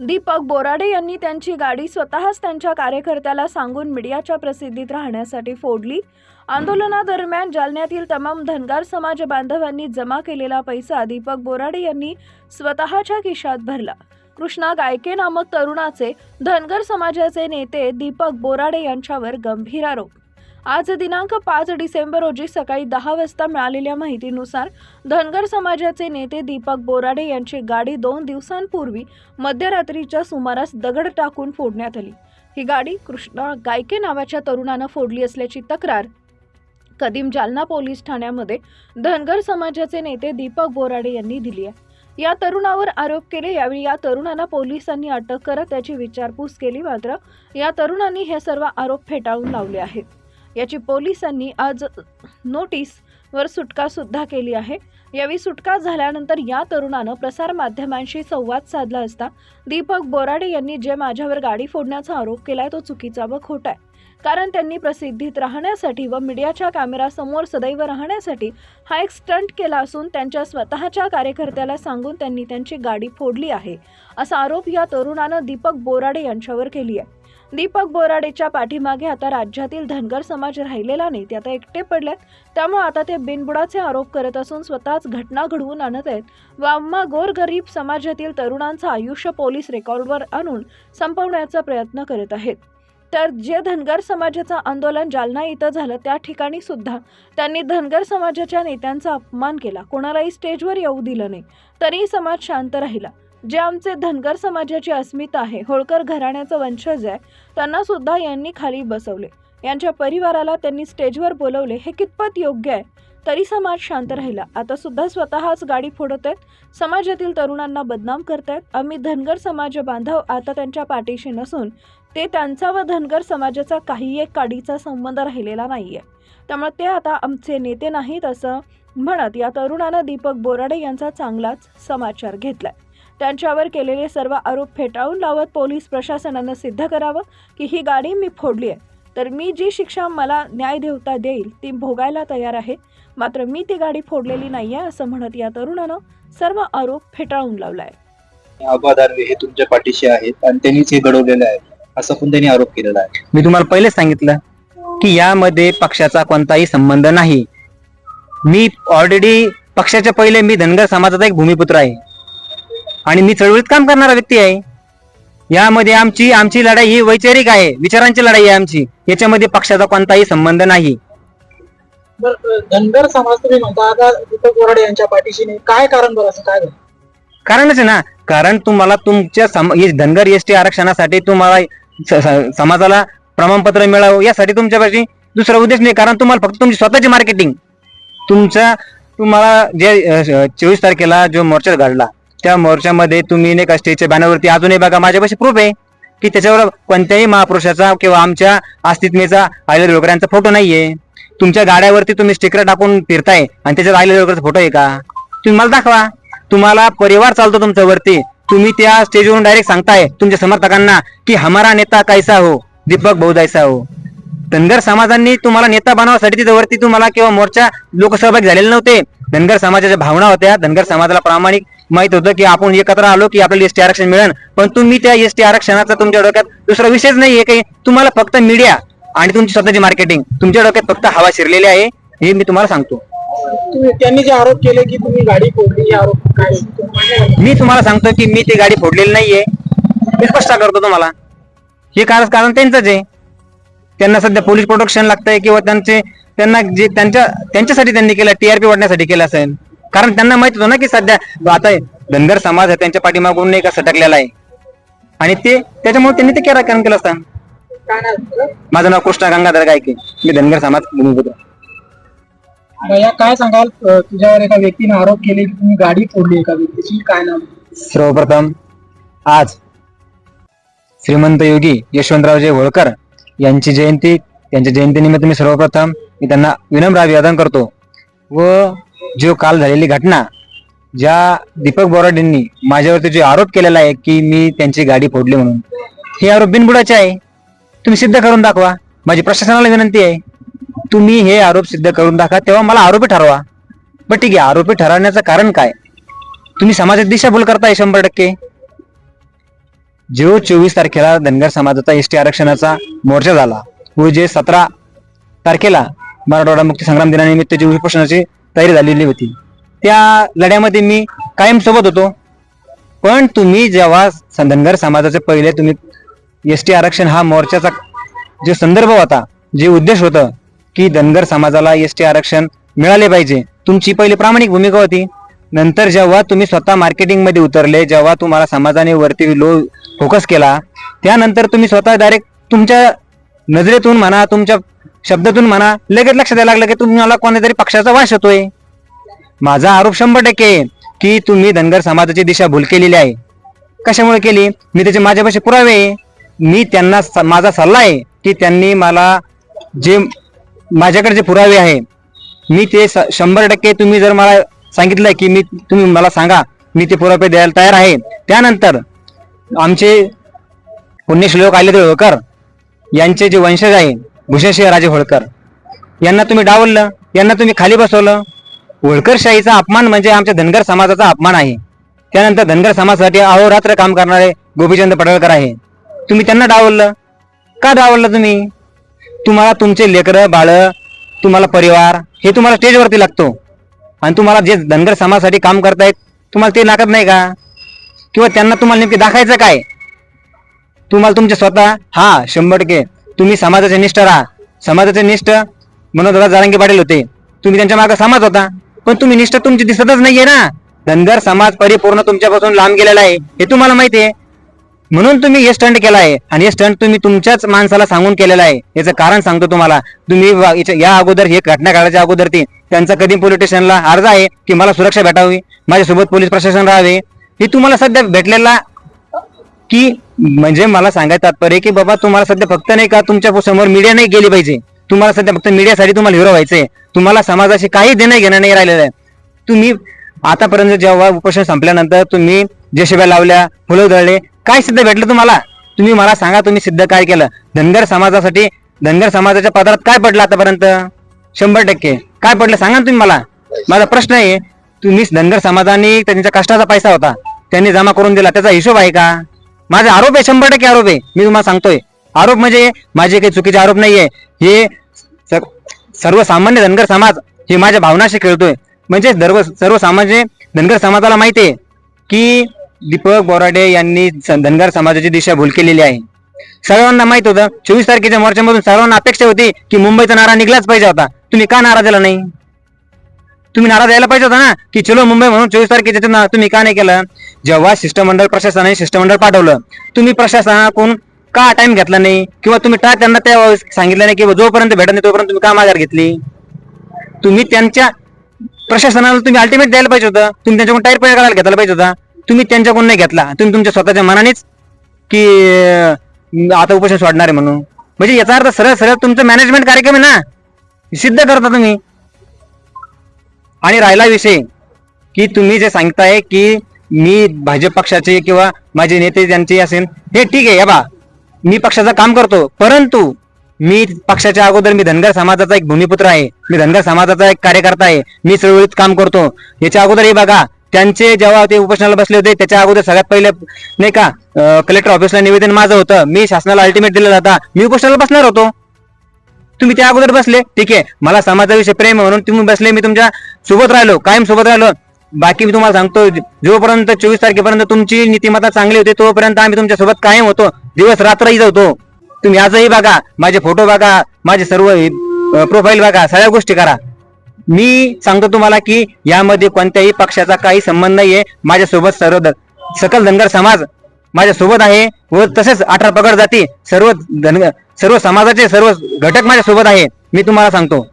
दीपक बोराडे यांनी त्यांची गाडी स्वतःच त्यांच्या कार्यकर्त्याला सांगून मीडियाच्या प्रसिद्धीत राहण्यासाठी फोडली. आंदोलनादरम्यान जालन्यातील तमाम धनगर समाज बांधवांनी जमा केलेला पैसा दीपक बोराडे यांनी स्वतःच्या खिशात भरला. कृष्णा गायके नामक तरुणाचे धनगर समाजाचे नेते दीपक बोराडे यांच्यावर गंभीर आरोप. आज दिनांक पाच डिसेंबर रोजी सकाळी दहा वाजता मिळालेल्या माहितीनुसार धनगर समाजाचे नेते दीपक बोराडे यांची गाडी दोन दिवसांपूर्वी मध्यरात्रीच्या सुमारास दगड टाकून फोडण्यात आली. ही गाडी कृष्णा गायके नावाच्या तरुणानं फोडली असल्याची तक्रार कदीम जालना पोलीस ठाण्यामध्ये धनगर समाजाचे नेते दीपक बोराडे यांनी दिली आहे. या तरुणावर आरोप केले. यावेळी या तरुणांना पोलिसांनी अटक करत त्याची विचारपूस केली. मात्र या तरुणांनी हे सर्व आरोप फेटाळून लावले आहेत. याची पोलिसांनी आज नोटीस वर सुटका सुद्धा केली आहे. यावेळी सुटका झाल्यानंतर या तरुणानं प्रसारमाध्यमांशी संवाद साधला असता दीपक बोराडे यांनी जे माझ्यावर गाडी फोडण्याचा आरोप केलाय तो चुकीचा व खोटा आहे. कारण त्यांनी प्रसिद्धीत राहण्यासाठी व मीडियाच्या कॅमेरासमोर सदैव राहण्यासाठी हा एक स्टंट केला असून त्यांच्या स्वतःच्या कार्यकर्त्याला सांगून त्यांनी त्यांची गाडी फोडली आहे. असा आरोप या तरुणानं दीपक बोराडे यांच्यावर केली आहे. दीपक बोराडेच्या पाठीमागे आता राज्यातील धनगर समाज राहिलेला नाही ते आता एकटे पडलेत. त्यामुळे आता ते बिनबुडाचे आरोप करत असून स्वतःच घटना घडवून आणत आहेत. व गोरगरीब समाजातील तरुणांचं आयुष्य पोलीस रेकॉर्डवर आणून संपवण्याचा प्रयत्न करत आहेत. तर जे धनगर समाजाचं आंदोलन जालना इथं झालं त्या ठिकाणी सुद्धा त्यांनी धनगर समाजाच्या नेत्यांचा अपमान केला. कोणालाही स्टेजवर येऊ दिलं नाही. तरीही समाज शांत राहिला. जे आमचे धनगर समाजाची अस्मिता आहे होळकर घराण्याचं वंशज आहे त्यांना सुद्धा यांनी खाली बसवले. यांच्या परिवाराला त्यांनी स्टेजवर बोलवले हे कितपत योग्य आहे? तरी समाज शांत राहिला. आता सुद्धा स्वतःच गाडी फोडत आहेत समाजातील तरुणांना बदनाम करतायत आम्ही धनगर समाज बांधव आता त्यांच्या पाठीशी नसून ते त्यांचा व धनगर समाजाचा काही एक काडीचा संबंध राहिलेला नाहीये. त्यामुळे ते आता आमचे नेते नाहीत असं म्हणत या तरुणानं दीपक बोराडे यांचा चांगलाच समाचार घेतलाय. त्यांच्यावर केलेले सर्व आरोप फेटाळून लावत पोलीस प्रशासनानं सिद्ध करावं की ही गाडी मी फोडली आहे. तर मी जी शिक्षा मला न्याय देवता देईल ती भोगायला तयार आहे. मात्र मी ती गाडी फोडलेली नाहीये असं म्हणत या तरुणानं सर्व आरोप फेटाळून लावलाय. आबा दानवे हे तुमच्या पाठीशी आहेत आणि त्यांनीच हे घडवलेलं आहे असा पण त्यांनी आरोप केलेला आहे. मी तुम्हाला पहिलेच सांगितलं की यामध्ये पक्षाचा कोणताही संबंध नाही. मी ऑलरेडी पक्षाच्या पहिले मी धनगर समाजाचा एक भूमिपुत्र आहे. आणि मी चळवळीत काम करणारा व्यक्ती आहे. यामध्ये आमची आमची लढाई ही वैचारिक आहे. विचारांची लढाई आहे आमची. याच्यामध्ये पक्षाचा कोणताही संबंध नाही. धनगर समाज तुम्ही म्हणता आता दीपक यांच्या पाठीशी नाही. काय कारण बरं असं काय झालं? कारणच आहे ना. कारण तुम्हाला तुमच्या सम हे धनगर एस टी आरक्षणासाठी तुम्हाला स- स- समाजाला प्रमाणपत्र मिळावं यासाठी तुमच्यापाशी दुसरा उद्देश नाही. कारण तुम्हाला फक्त तुमची स्वतःची मार्केटिंग तुमच्या तुम्हाला जे चोवीस तारखेला जो मोर्चा घडला त्या मोर्चामध्ये तुम्ही नाही का स्टेजच्या बॅनरवरती अजूनही बघा माझ्यापाशी प्रूफ आहे की त्याच्यावर कोणत्याही महापुरुषाचा किंवा आमच्या अस्तित्वेचा आलेल्या लोकरांचा फोटो नाहीये. तुमच्या गाड्यावरती तुम्ही स्टिकर टाकून फिरताय आणि त्याच्यात आलेल्या लोकांचा फोटो आहे का? तुम्ही मला दाखवा. तुम्हाला परिवार चालतो तुमच्या वरती. तुम्ही त्या स्टेजवरून डायरेक्ट सांगताय तुमच्या समर्थकांना की हमारा नेता कैसा हो? दीपक भाऊ हो. धनगर समाजांनी तुम्हाला नेता बनवासाठी तिथे तुम्हाला किंवा मोर्चा लोकसहभागी झालेले नव्हते. धनगर समाजाच्या भावना होत्या. धनगर समाजाला प्रामाणिक माहीत होतं की आपण एकत्र आलो की आपल्याला एसटी आरक्षण मिळेल. पण तुम्ही त्या एसटी आरक्षणाचा तुमच्या डोक्यात दुसरा विषयच नाहीये काही तुम्हाला फक्त मीडिया आणि तुमची स्वतःची मार्केटिंग तुमच्या डोक्यात फक्त हवा शिरलेली आहे हे मी तुम्हाला सांगतो. त्यांनी जे आरोप केले की तुम्ही गाडी फोडली आरोप? मी तुम्हाला सांगतो की मी ती गाडी फोडलेली नाहीये. मी स्पष्ट करतो तुम्हाला. हे कारण कारण त्यांचंच आहे. त्यांना सध्या पोलीस प्रोटेक्शन लागतंय किंवा त्यांचे त्यांना जे त्यांच्या त्यांच्यासाठी त्यांनी केलं टीआरपी वाढण्यासाठी केलं असेल. कारण त्यांना माहीत होतं ना की सध्या आता धनगर समाज आहे त्यांच्या पाठीमागून नाही का सटकलेला आहे. आणि ते त्याच्यामुळे त्यांनी ते केरा काम केलं असतं? माझं नाव कृष्णा गंगाधर गायके. मी धनगर समाज भूमिपुत्र. भैया काय सांगाल? तुझ्यावर एका व्यक्तीने आरोप केले की तुम्ही गाडी फोडली एका व्यक्तीची. काय नाव? सर्वप्रथम आज श्रीमंत योगी यशवंतरावजे होळकर यांची जयंती त्यांच्या जयंतीनिमित्त मी सर्वप्रथम मी त्यांना विनम्र अभिवादन करतो. व जो काल झालेली घटना ज्या दीपक बोराडेंनी माझ्यावरती जो आरोप केलेला आहे की मी त्यांची गाडी फोडली म्हणून हे आरोप बिनबुडाचे आहे. तुम्ही सिद्ध करून दाखवा. माझी प्रशासनाला विनंती आहे. तुम्ही हे आरोप सिद्ध करून दाखवा. तेव्हा मला आरोपी ठरवा. पण ठीक आहे आरोपी ठरवण्याचं कारण काय? तुम्ही समाजात दिशाभूल करताय शंभर टक्के. जो चोवीस तारखेला धनगर समाजाचा एस टी आरक्षणाचा मोर्चा झाला व जे सतरा तारखेला मराठवाडा मुक्ती संग्राम दिनानिमित्त जे उपोषणाची तयारी झालेली होती. त्या लढ्यामध्ये मी कायम सोबत होतो. पण तुम्ही जेव्हा स- धनगर समाजाचे पहिले तुम्ही एस टी आरक्षण हा मोर्चाचा जे संदर्भ होता जे उद्देश होतं की धनगर समाजाला एस टी आरक्षण मिळाले पाहिजे तुमची पहिली प्रामाणिक भूमिका होती. नंतर जेव्हा तुम्ही स्वतः मार्केटिंगमध्ये उतरले जेव्हा तुम्हाला समाजाने वरती लो फोकस केला त्यानंतर तुम्ही स्वतः डायरेक्ट तुमच्या नजरेतून म्हणा तुमच्या शब्दातून म्हणा लगेच लक्षात यायला लागलं की तुम्हाला कोणत्यातरी पक्षाचा वास होतोय. माझा आरोप शंभर टक्के की तुम्ही धनगर समाजाची दिशा भूल केलेली आहे. कशामुळे केली? मी त्याचे माझ्यापाशी पुरावे मी त्यांना स- माझा सल्ला आहे की त्यांनी मला जे माझ्याकडे जे पुरावे आहे मी ते स- शंभर टक्के तुम्ही जर मला सांगितलं की मी तुम्ही मला सांगा मी ते पुरावे द्यायला तयार आहे. त्यानंतर आमचे पुण्यश्लोक आले होळकर यांचे जे वंशज आहे भूषणसिंह राजे होळकर. यांना तुम्ही डावललं यांना तुम्ही खाली बसवलं. होळकरशाहीचा अपमान म्हणजे आमच्या धनगर समाजाचा अपमान आहे. त्यानंतर धनगर समाजासाठी अहोरात्र काम करणारे गोपीचंद पडळकर आहे. तुम्ही त्यांना डावललं. का डावललं तुम्ही? तुम्हाला तुमचे लेकरं बाळ तुम्हाला परिवार हे तुम्हाला स्टेजवरती लागतो. आणि तुम्हाला जे धनगर समाजासाठी काम करतायत तुम्हाला ते लागत नाही का? किंवा त्यांना तुम्हाला नेमके दाखायचं काय? तुम्हाला तुमचे स्वतः हा शंभर टक्के. तुम्ही समाजाचे निष्ठ राहा. समाजाचे निष्ठ मनोजराज जारंगी पाटील होते. तुम्ही त्यांच्या मागे समाज होता. पण तुम्ही निष्ठ तुमची दिसतच नाहीये ना. धनगर समाज परिपूर्ण तुमच्यापासून लांब गेलेला आहे. हे तुम्हाला माहिती आहे. म्हणून तुम्ही हे स्टंट केला आहे. आणि हे स्टंट तुम्ही तुमच्याच माणसाला सांगून केलेलं आहे. याचं कारण सांगतो तुम्हाला. तुम्ही याच्या- या अगोदर हे घटना काळाच्या अगोदर ती त्यांचा कधी पोलीस स्टेशनला अर्ज आहे की मला सुरक्षा भेटावी? माझ्यासोबत पोलीस प्रशासन राहावे? हे तुम्हाला सध्या भेटलेला की म्हणजे मला सांगायचं तात्पर्य की बाबा तुम्हाला सध्या फक्त नाही का तुमच्यासमोर मीडिया नाही गेली पाहिजे. तुम्हाला सध्या फक्त मीडियासाठी तुम्हाला हिरो व्हायचंय. तुम्हाला समाजाशी काही देणं घेणं नाही राहिलेलं आहे. तुम्ही आतापर्यंत जेव्हा उपोषण संपल्यानंतर तुम्ही जेशिब्या लावल्या फुलं उधळले काय सिद्ध भेटलं तुम्हाला? तुम्ही मला सांगा तुम्ही सिद्ध काय केलं? धनगर समाजासाठी धनगर समाजाच्या पदरात काय पडलं आतापर्यंत? शंभर टक्के. काय पडलं? सांगा तुम्ही मला. माझा प्रश्न आहे तुम्ही धनगर समाजाने त्यांच्या कष्टाचा पैसा होता. त्यांनी जमा करून दिला. त्याचा हिशोब आहे का? माझा आरोप आहे शंभर टक्के आरोप आहे. मी तुम्हाला सांगतोय. आरोप म्हणजे माझे काही चुकीचे आरोप नाहीये. हे सर्वसामान्य धनगर समाज हे माझ्या भावनाशी खेळतोय. म्हणजे सर्व सर्वसामान्य धनगर समाजाला माहिती आहे की दीपक बोराडे यांनी धनगर समाजाची दिशा भूल केलेली आहे. सर्वांना माहीत होतं चोवीस तारखेच्या मोर्चामधून सर्वांना अपेक्षा होती की मुंबईचा नारा निघलाच पाहिजे होता. तुम्ही का नारा दिला नाही? तुम्ही नारा द्यायला पाहिजे होता ना? की चलो मुंबई म्हणून चोवीस तारखेच्या ना तुम्ही का नाही केलं? जेव्हा शिष्टमंडळ प्रशासनाने शिष्टमंडळ पाठवलं तुम्ही प्रशासनाकडून का टाइम घेतला नाही? किंवा तुम्ही का त्यांना त्या सांगितलं नाही किंवा जोपर्यंत भेटत नाही तोपर्यंत तुम्ही का माघार घेतली? तुम्ही त्यांच्या प्रशासनाला तुम्ही अल्टिमेट द्यायला पाहिजे होतं. तुम्ही त्यांच्याकडून टायर पैसा करायला घेतला पाहिजे होता. तुम्ही त्यांच्याकडून नाही घेतला. तुम्ही तुमच्या स्वतःच्या मनानेच की आता उपोषण सोडणार आहे म्हणून. म्हणजे याचा अर्थ सरळ सरळ तुमचं मॅनेजमेंट कार्यक्रम आहे ना? सिद्ध करता तुम्ही. आणि राहिला विषय की तुम्ही जे सांगताय की मी भाजप पक्षाचे किंवा माझे नेते ज्यांचे असेल हे ठीक आहे या बा. मी पक्षाचं काम करतो. परंतु मी पक्षाच्या अगोदर मी धनगर समाजाचा एक भूमिपुत्र आहे. मी धनगर समाजाचा एक कार्यकर्ता आहे. मी चळवळीत काम करतो. याच्या अगोदर हे बघा त्यांचे जेव्हा ते उपोषणाला बसले होते त्याच्या अगोदर सगळ्यात पहिले नाही का कलेक्टर ऑफिसला निवेदन माझं होतं. मी शासनाला अल्टिमेट दिलं जाता. मी उपोषणाला बसणार होतो. तुम्ही त्या अगोदर बसले. ठीक आहे. मला समाजाविषयी प्रेम म्हणून तुम्ही बसले. मी तुमच्या सोबत राहिलो कायम सोबत राहिलो. बाकी मी तुम्हाला सांगतो जोपर्यंत चोवीस तारखेपर्यंत तुमची नीतिमत्ता चांगली होती तोपर्यंत आम्ही तुमच्यासोबत कायम होतो. दिवस रात्रही होतो तुम्ही आजही बघा माझे फोटो बघा माझे सर्व प्रोफाईल बघा सगळ्या गोष्टी करा. मी सांगतो तुम्हाला की यामध्ये कोणत्याही पक्षाचा काही संबंध नाहीये. माझ्यासोबत सर्व सकल धनगर समाज माझ्यासोबत आहे व तसेच अठरा पगड जाती सर्व धनगर सर्व समाजाचे सर्व घटक माझ्या सोबत आहे. मी तुम्हाला सांगतो.